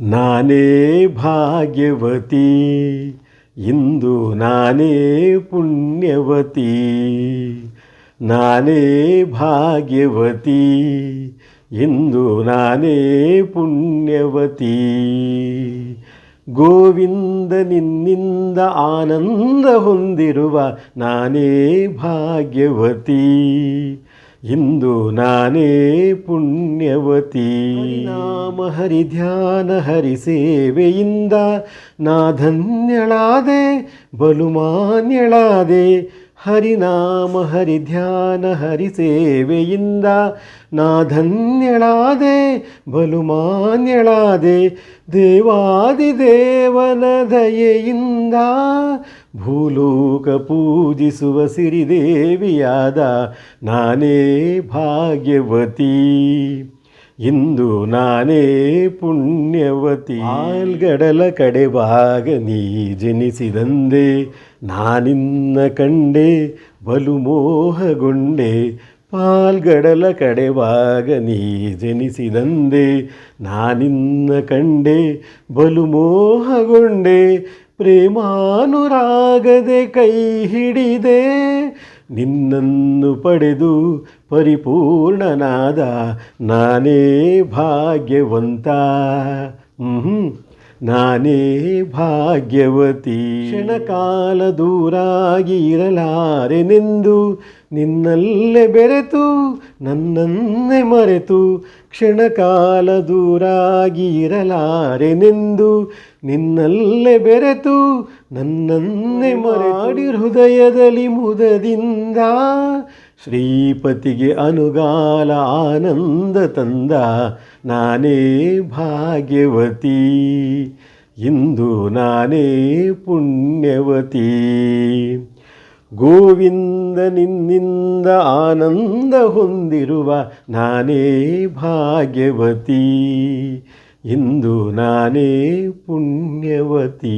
ನಾನೇ ಭಾಗ್ಯವತಿ, ಇಂದು ನಾನೇ ಪುಣ್ಯವತಿ. ನಾನೇ ಭಾಗ್ಯವತಿ, ಇಂದು ನಾನೇ ಪುಣ್ಯವತಿ. ಗೋವಿಂದ ನಿನ್ನಿಂದ ಆನಂದ ಹೊಂದಿರುವ ನಾನೇ ಭಾಗ್ಯವತಿ. ಇಂದು ನಾನೇ ಪುಣ್ಯವತಿ. ನಾಮ ಹರಿ ಧ್ಯಾನ ಹರಿ ಸೇವೆಯಿಂದ ನಾ ಧನ್ಯಳಾದೆ ಬಲುಮಾನ್ಯಳಾದೆ ಹರಿನಾಮ ಹರಿ ಧ್ಯಾನ ಹರಿ ಸೇವೆಯಿಂದ ನಾ ಧನ್ಯಳಾದೆ ಬಲುಮಾನ್ಯಳಾದೆ, ದೇವಾದಿದೇವನ ದಯೆಯಿಂದ ಭೂಲೋಕ ಪೂಜಿಸುವ ಸಿರಿದೇವಿಯಾದ ನಾನೇ ಭಾಗ್ಯವತಿ. ಇಂದು ನಾನೇ ಪುಣ್ಯವತಿ. ಆಲ್ಗಡಲ ಕಡೆವಾಗ ನೀ ಜನಿಸಿದಂದೆ, ನಾನಿನ್ನ ಕಂಡೆ, ಬಲು ಮೋಹಗೊಂಡೆ. ಪಾಲ್ಗಡಲ ಕಡೆವಾಗ ನೀ ಜನಿಸಿದಂದೆ, ನಾನಿನ್ನ ಕಂಡೆ, ಬಲು ಮೋಹಗೊಂಡೆ. ಪ್ರೇಮಾನುರಾಗದೆ ಕೈ ಹಿಡಿದೆ ನಿನ್ನನ್ನು ಪಡೆದು ಪರಿಪೂರ್ಣನಾದ ನಾನೇ ಭಾಗ್ಯವಂತ. ನಾನೇ ಭಾಗ್ಯವತಿ. ಕ್ಷಣಕಾಲ ದೂರಾಗಿ ಇರಲಾರೆನೆಂದು ನಿನ್ನಲ್ಲೇ ಬೆರೆತು, ನನ್ನನ್ನೇ ಮರೆತು ಕ್ಷಣಕಾಲ ದೂರಾಗಿ ಇರಲಾರೆನೆಂದು ನಿನ್ನಲ್ಲೇ ಬೆರೆತು ನನ್ನನ್ನೇ ಮಾಡಿ ಹೃದಯದಲ್ಲಿ ಮುದದಿಂದ ಶ್ರೀಪತಿಗೆ ಅನುಗಾಲ ಆನಂದ ತಂದ ನಾನೇ ಭಾಗ್ಯವತಿ. ಇಂದು ನಾನೇ ಪುಣ್ಯವತಿ. ಗೋವಿಂದ ನಿನ್ನಿಂದ ಆನಂದ ಹೊಂದಿರುವ ನಾನೇ ಭಾಗ್ಯವತಿ. ఇందు నానే పుణ్యవతీ.